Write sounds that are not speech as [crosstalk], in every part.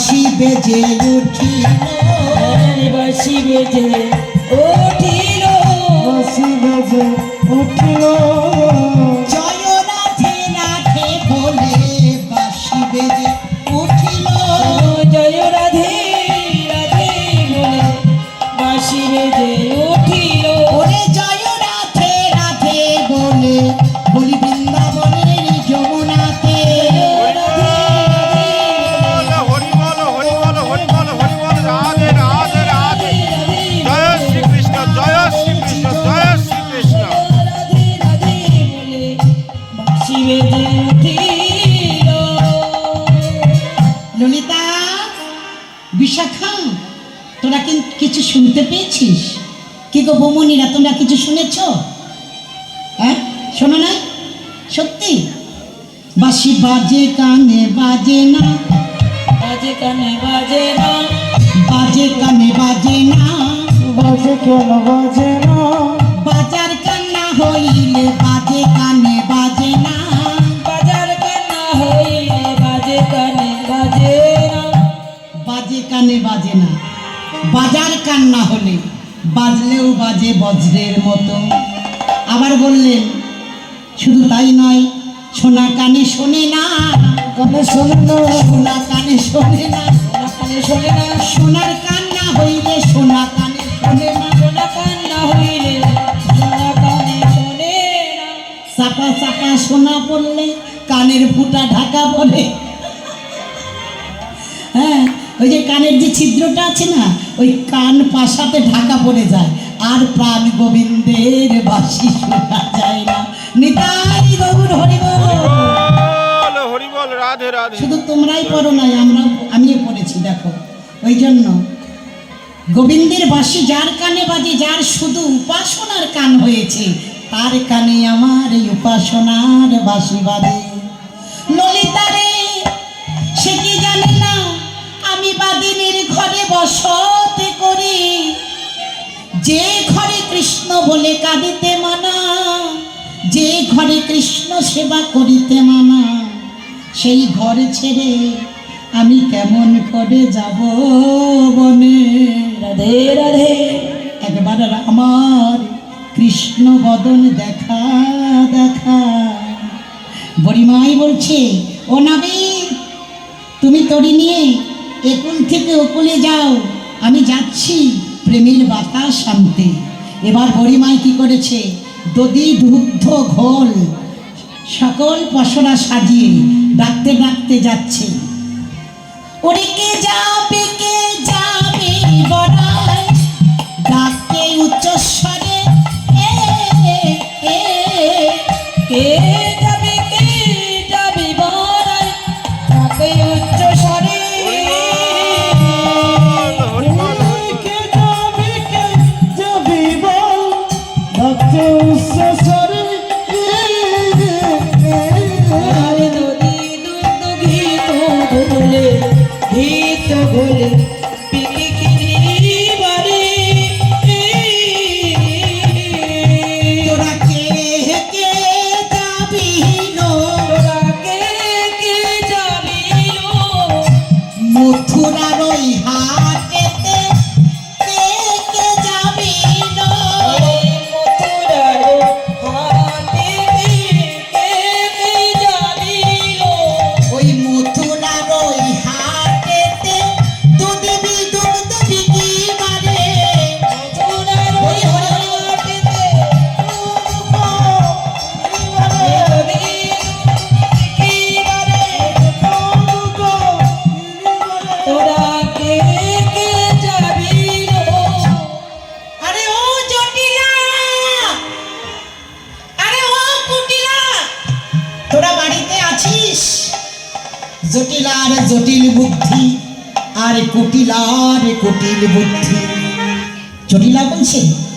বাঁশি বেজে উঠিল। বাসি বেজে উঠিল। বাসি বেজে উঠিল। বিশাখা তোরা কিন্তু কিছু শুনতে পেয়েছিস? কি গো বৌমনিরা তোমরা কিছু শুনেছ? হ্যাঁ? শোনো না? সত্যি? বাসি বাজে কানে বাজে না। বাজে কানে বাজে না। বাজে কানে বাজে না। বাজে কেন বাজে না? বাজার কান্না হইলে বাজে কানে বাজে না। কানে বাজে না। বাজার কান্না হলে বাজলেও বাজে বজ্রের মতো। আবার বললেন শুধু তাই নয় সোনা কানে শোনে না। কানে শোনে না। সোনা কানে শোনে না। সোনা কানে শোনে না। সোনার কান্না হইলে সোনা কানে শোনে না। সোনা কান্না হইলে সোনা কানে শোনে না। চাপা চাপা সোনা পড়লে কানের ফুটা ঢাকা পড়ে। হ্যাঁ ওই যে কানের যে ছিদ্রটা আছে না ওই কান পাশাতে ঢাকা পড়ে যায়। আর প্রাণ গোবিন্দের বাসি শোনা যায় না। নিতাই গৌর হরি রাধে রাধে। শুধু তোমরাই পড়ো নাই আমরা আমিও পড়েছি দেখো। ওই জন্য গোবিন্দের বাসি যার কানে বাজে যার শুধু উপাসনার কান হয়েছে তার কানে আমার এই উপাসনার বাসি বাজে। ললিতারে সে কি জানে বাদিনীর ঘরে বসতে করি। যে ঘরে কৃষ্ণ বলে কাঁদিতে মানা, যে ঘরে কৃষ্ণ সেবা করিতে মানা, সেই ঘর ছেড়ে আমি কেমন করে যাব বনে? রাধে রাধে, একবার আমার কৃষ্ণ বদন দেখা দেখা। বড়িমাই বলছে, ও নাবি তুমি তরি নিয়ে একুল থেকে ওকুলে যাও। আমি যাচ্ছি প্রেমের বাতাস আনতে। এবার হরিমাই কি করেছে? দদি দুগ্ধ ঘোল। সকল পশরা সাজিয়ে ডাকতে ডাকতে যাচ্ছে। ওরে কে যাবে কে যাবে বড়াই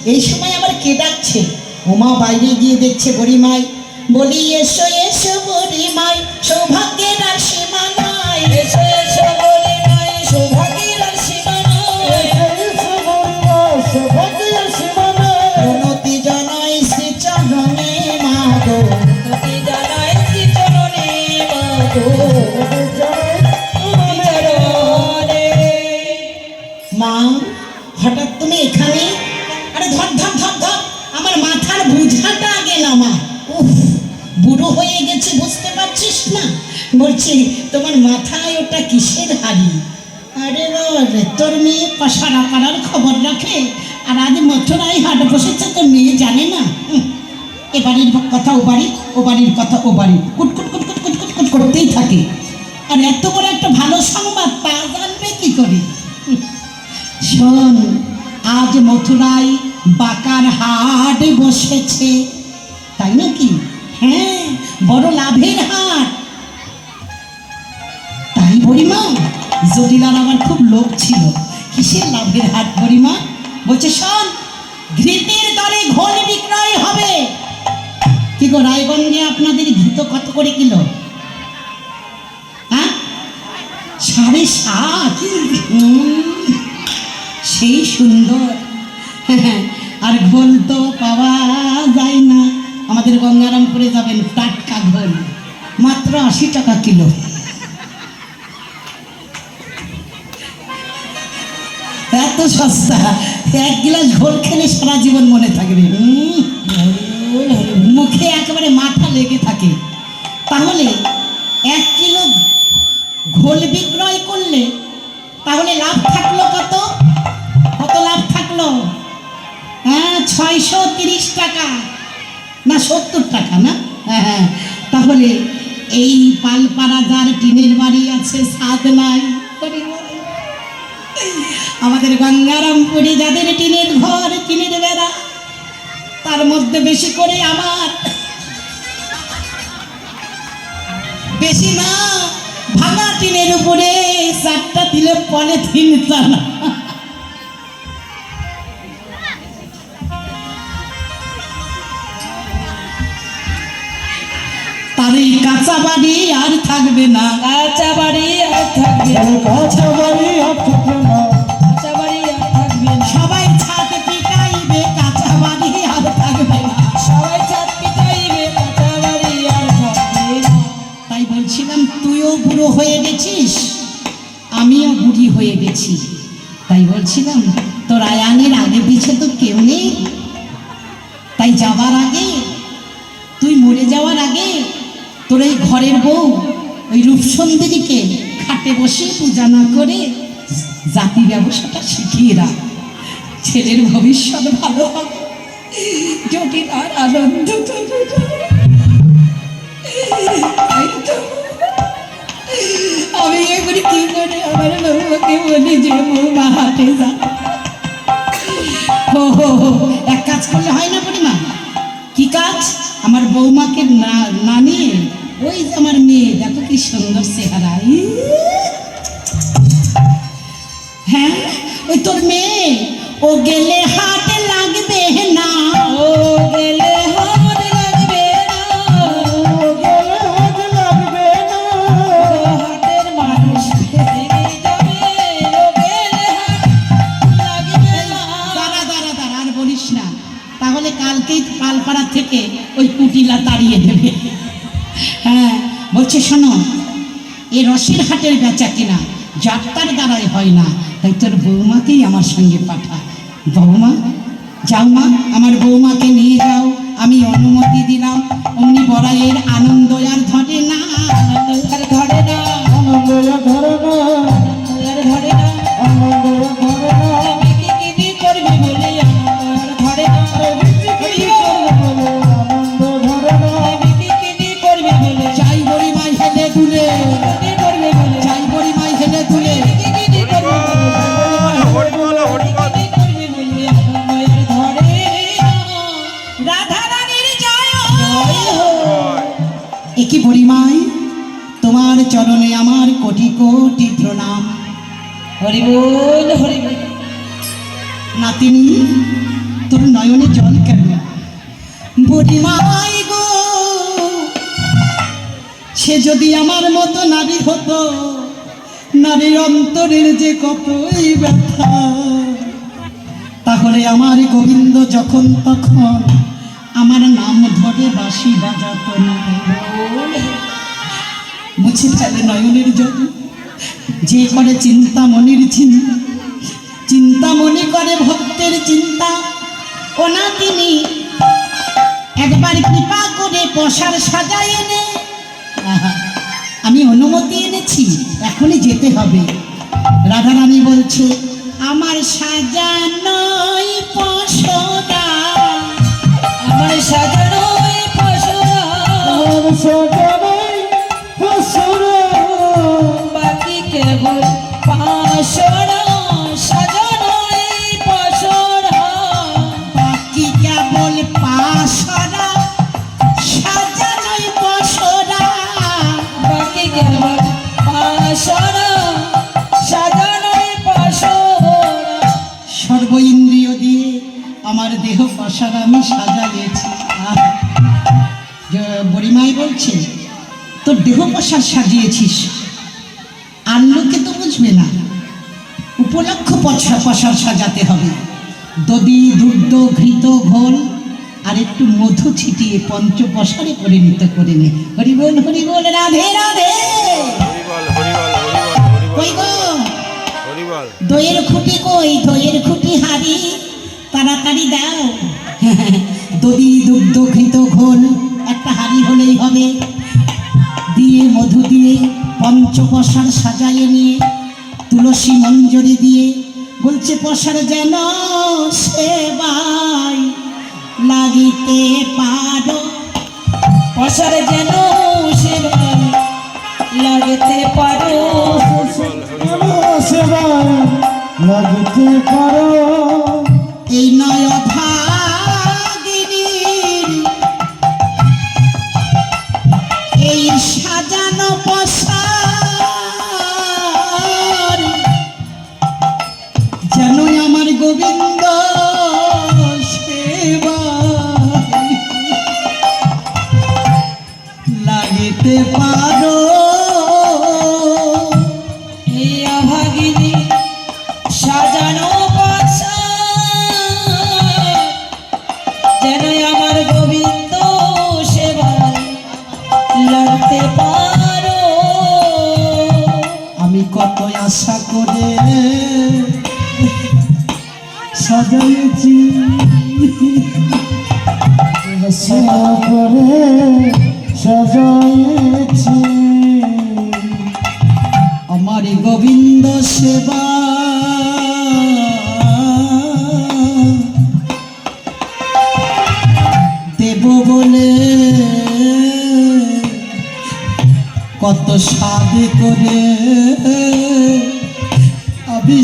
এই সময় আবার কে ডাকছে? উমা বাইরে গিয়ে দেখছে বড়িমাই। বলি আর আজ মথুরাই হাট বসেছে তো মেয়ে জানে না। এ বাড়ির কথা ও বাড়ি, ও বাড়ির কথা ও বাড়ি। কুটকুট কুটকুট কুটকুট কুট করতেই থাকে। আর এত বড় একটা ভালো সংবাদ, তা জানবে কি করে? শোন, আজ মথুরায় বাকার হাট বসেছে। তাই নাকি? হ্যাঁ বড় লাভের হাট। তাই বড়িমা, জটিলার আমার খুব লোভ ছিল। কিসের লাভের হাট বড়িমা? বলছে ঘৃতের দরে ঘোল বিক্রয় হবে। কি গো, রায়গঞ্জে আপনাদের ঘৃত কত করে কিলো? হ্যাঁ? সাড়ে সাত। সেই সুন্দর। আর ঘোল তো পাওয়া যায় না। আমাদের গঙ্গারামপুরে যাবেন টাটকা ঘোল, মাত্র আশি টাকা কিলো। এত সস্তা। এক গ্লাস ঘোল খেলে সারা জীবন মনে থাকবে। মুখে একেবারে মাথা লেগে থাকে। তাহলে এক কিলো ঘোল বিক্রয় করলে তাহলে লাভ থাকল কত? কত লাভ থাকল? হ্যাঁ ছয়শো তিরিশ টাকা। না, সত্তর টাকা না? হ্যাঁ হ্যাঁ। তাহলে এই পালপাড়া যার টিনের বাড়ি আছে সাদ নাই আমাদের গঙ্গারামপুরে যাদের টিনের ঘর টিনের বেড়া তার মধ্যে বেশি করে আমার বেশি না ভাঙা টিনের উপরে চারটা তিলে পলে তিন তার এই কাঁচা বাড়ি আর থাকবে না। কাঁচা বাড়ি আর থাকবে না। কাছে বাড়ি আর থাকবে না। হয়ে গেছিস? আমিও বুড়ি হয়ে গেছি। তাই বলছিলাম, তোর আয়ানের আগে পিছে তো কেউ নেই। তাই যাবার আগে, তুই মরে যাওয়ার আগে, তোর এই ঘরের বউ, ওই রূপসন্দেরীকে খাটে বসে পূজা না করে জাতি ব্যবসাটা শিখিয়ে রাখ ছেলের ভবিষ্যৎ ভালো হবে। জটিল আর আনন্দ হয় আমার বৌমাকে না না নিয়ে, ওই যে আমার মেয়ে, দেখো কি সুন্দর চেহারা। হ্যাঁ ওই তোর মেয়ে, ও গেলে হাটে লাগবে না কুটিলা তাড়িয়ে দেবে। হ্যাঁ বলছে, শোনো এ রসের হাটের বেচা কিনা যাত্রার দ্বারাই হয় না, তাই তোর বৌমাকেই আমার সঙ্গে পাঠা। বৌমা, যাও মা, আমার বৌমাকে নিয়ে যাও, আমি অনুমতি দিলাম। অমনি বড়াইয়ের আনন্দ আর ধরে না ধরে না ধরে না ধরে না। কোটি প্রণাম। হরি বল, হরি নাতিনি, তোর নয়নে জল কেন? বুড়িমাই গো, সে যদি আমার মতো নারী হতো, নারীর অন্তরের যে কতই ব্যথা, তাহলে আমার গোবিন্দ যখন তখন আমার নাম ধরে বাসি বাজাতো না। মুছে ফেলে নয়নের জল? যে করে চিন্তা মনির চিন্তা চিন্তা মনে করে ভক্তের চিন্তা। ওনা তিনি একবার কৃপা করে পশ পশার সাজায় এনে। আমি অনুমতি এনেছি, এখনই যেতে হবে। রাধারানী বলছে, আমার সাজানোই আমি সাজাইয়েছি। বড়িমাই বলছে তোর দেহ পশার সাজিয়েছিস। আর লোকে তো বুঝবে না। উপলক্ষ পশা পশার সাজাতে হবে। দধি দুগ্ধ ঘৃত ঘোল আর একটু মধু ছিটিয়ে পঞ্চপশারে পরিণত করে নে। হরিবল হরিবল রাধে রাধে। দইয়ের খুঁটি কই? দইয়ের খুঁটি হারি। তাড়াতাড়ি দাও। [laughs] দধি দুগ্ধ ঘৃত ঘোল একটা হাড়ি হলেই হবে। দিয়ে মধু দিয়ে পঞ্চপশার সাজাইয়ে নিয়ে তুলসী মঞ্জরি দিয়ে বলছে পশার যেন সেবাই লাগিতে পারো। পশার যেন সেবায় লাগতে পারো। সেবায় লাগতে পারো। এই নয় এই সাজানো যেন আমার গোবিন্দ সেবা লাগিতে পারো সেবা করে সাজাইছি আমার গোবিন্দ সেবা। দেব বলে কত সাধে করে। আমি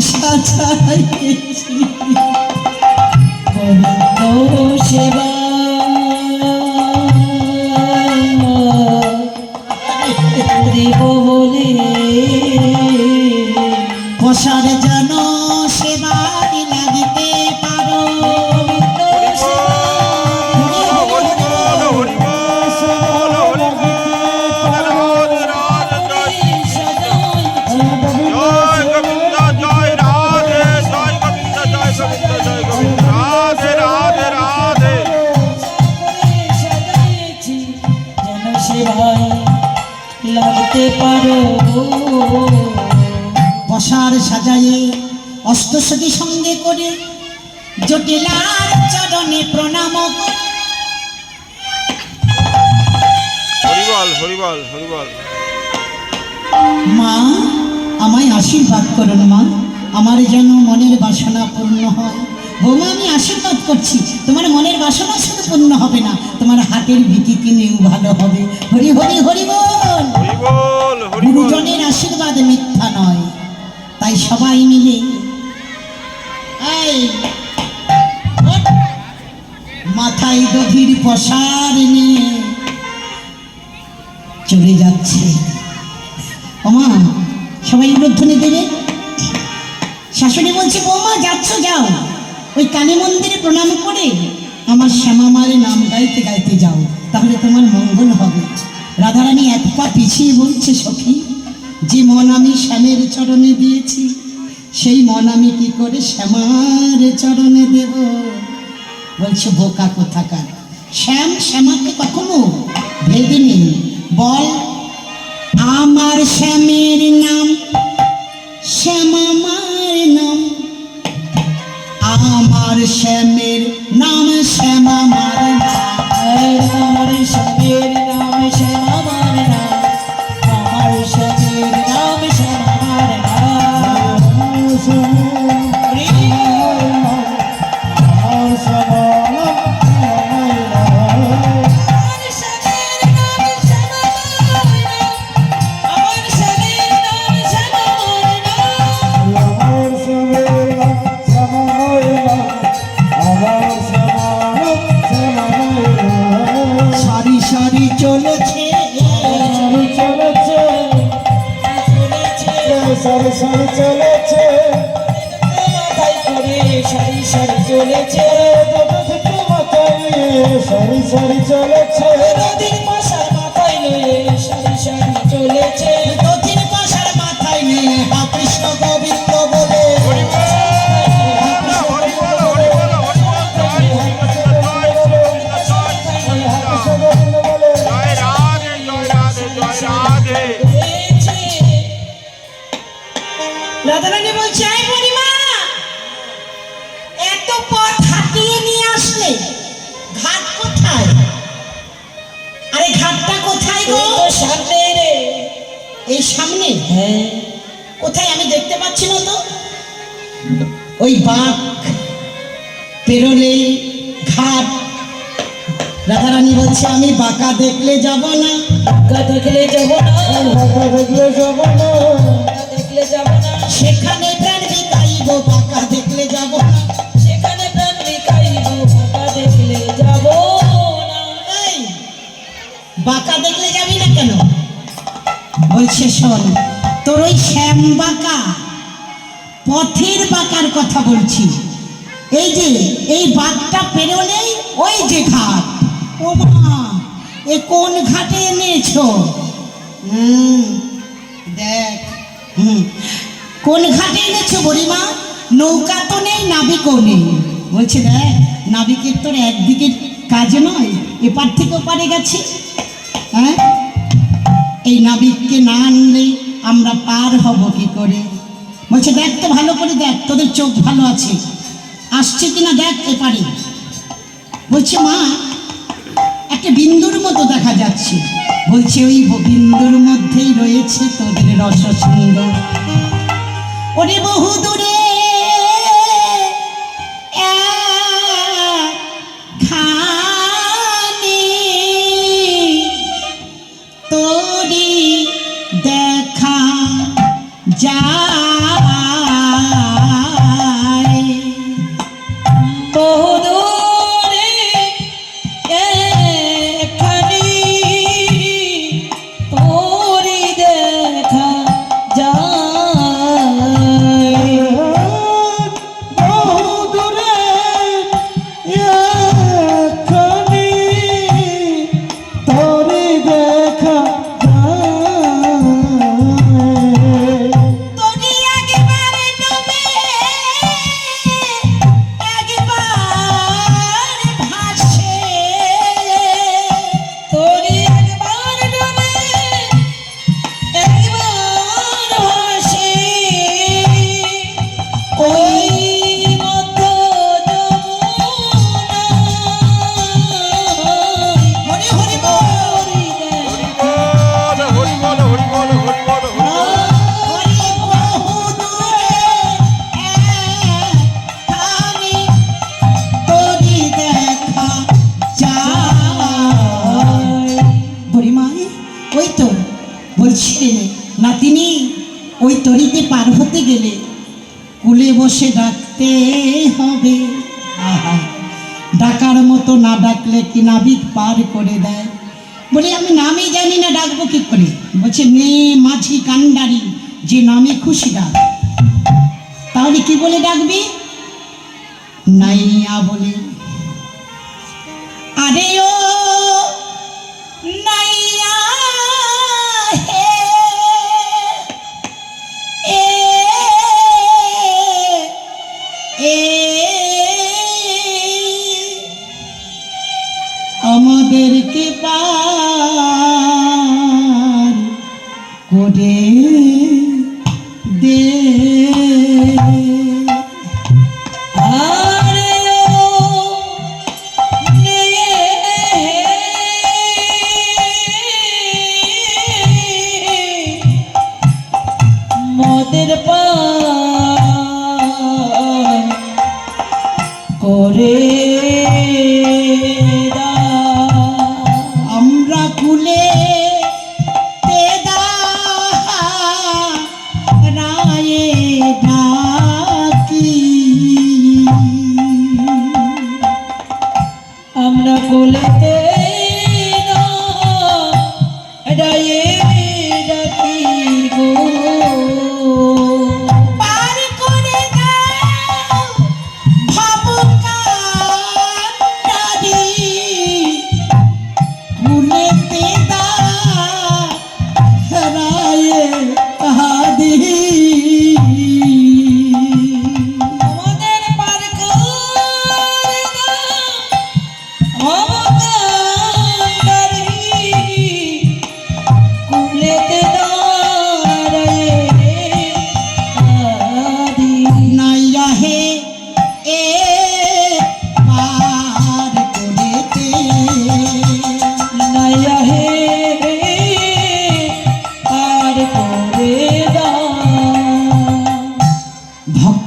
জটিলার চরণে প্রণাম। হরিবল হরিবল হরিবল। মা আমায় আশীর্বাদ করুন মা। আমার যেন মনের বাসনা পূর্ণ হয়। বৌমা আমি আশীর্বাদ করছি। তোমার মনের বাসনা শুধু পূর্ণ হবে না তোমার হাতের ভিকি কিনেও ভালো হবে। হরি হরি হরি বল গুরুজনের আশীর্বাদ মিথ্যা নয়। তাই সবাই মিলে এই। মাথায় গভীর প্রসার নিয়ে চলে যাচ্ছে। ওমা, সবাই উলুধ্বনি দেবে? শাশুড়ি বলছে, বৌমা, যাচ্ছ, যাও। ওই কালী মন্দিরে প্রণাম করে আমার শ্যামা মায়ের নাম গাইতে গাইতে যাও। তাহলে তোমার মঙ্গল হবে। রাধারানী এক পা পিছিয়ে বলছে, সখী, যে মন আমি শ্যামের চরণে দিয়েছি, সেই মন আমি কি করে শ্যামার চরণে দেব? বলছে, বোকা কোথাকার? শ্যাম, শ্যামাকে কখনো ভেদিনি বল, আমার শ্যামের নাম শ্যামামার নাম। আমার শ্যামের নাম শ্যামামার বাঁকার কথা বলছি? এই যে, এই বাঘটা পেরোলেই ওই যে ঘাট। ও মা, এ কোন ঘাটে এনেছো? দেখ কোন ঘাটে এনেছো বড়িমা? নৌকা তো নেই, নাবিকও নেই। বলছে, দেখ, নাবিকের তোর একদিকে কাজ নয়, এপার থেকে ওপারে গেছে। হ্যাঁ? এই নাবিককে না আনলে আমরা পার হব কি করে? বলছে, দেখ তো ভালো করে দেখ, তোদের চোখ ভালো আছে। আসছে কিনা দেখ এপারে। বলছে, মা, একটা বিন্দুর মতো দেখা যাচ্ছে। বলছে, ওই বিন্দুর মধ্যেই রয়েছে তোদের রস সুন্দর ওরে বহু দূরে ওই তরিতে পার হতে গেলে কুলে বসে ডাকতে হবে। ডাকার মতো না ডাকলে কি নাবিক পার করে দেয়? বলে, আমি নামই জানি না, ডাকবো কি করে? বলছে মেয়ে মাঝি কান্ডারি, যে নামে খুশি ডাক। তাহলে কি বলে ডাকবি? নাইয়া বলে, আরে ও করে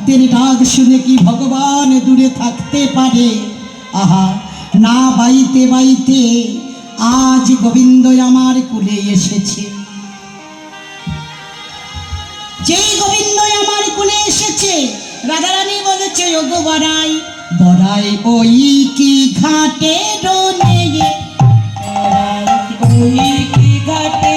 ভক্তের ডাক শুনে কি ভগবান দূরে থাকতে পারে? আহা, না বাইতে বাইতে আজ গোবিন্দ আমার কুলে এসেছে। যেই গোবিন্দ আমার কুলে এসেছে, রাধারানী বলেছে, ও গো বড়াই বড়াই ওই কি ঘাটে ডোনে ওই কি ঘাটে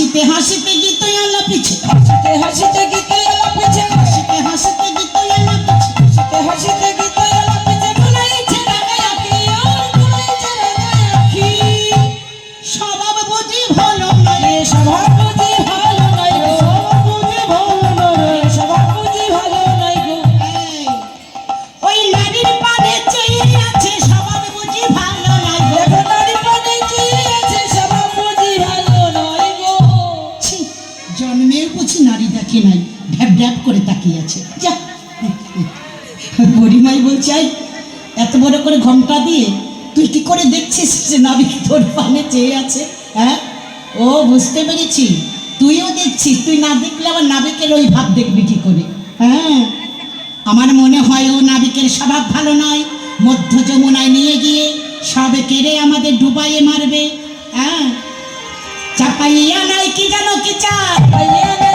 হাসিতে হাসিতে গীত আলাপেছে হাসিতে হাসিতে গীত আলাপেছে হাসিতে হাসিতে গীত আলাপেছে হাসিতে হাসিতে করে করে ঘণ্টা দিয়ে তুই কি করে দেখছিস যে নাবিক তোর পানে চেয়ে আছে হ্যাঁ? ও, বুঝতে পেরেছি। তুইও দেখছিস, তুই না দেখলে আবার নাবিকের ওই ভাব দেখবি কি করে হ্যাঁ? আমার মনে হয় ও নাবিকের স্বভাব ভালো নয়। মধ্য যমুনায় নিয়ে গিয়ে সবে কেড়ে আমাদের ডুবাইয়ে মারবে হ্যাঁ? চাপাইয়া নাই কি জানো কি চাপাইয়া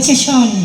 politician.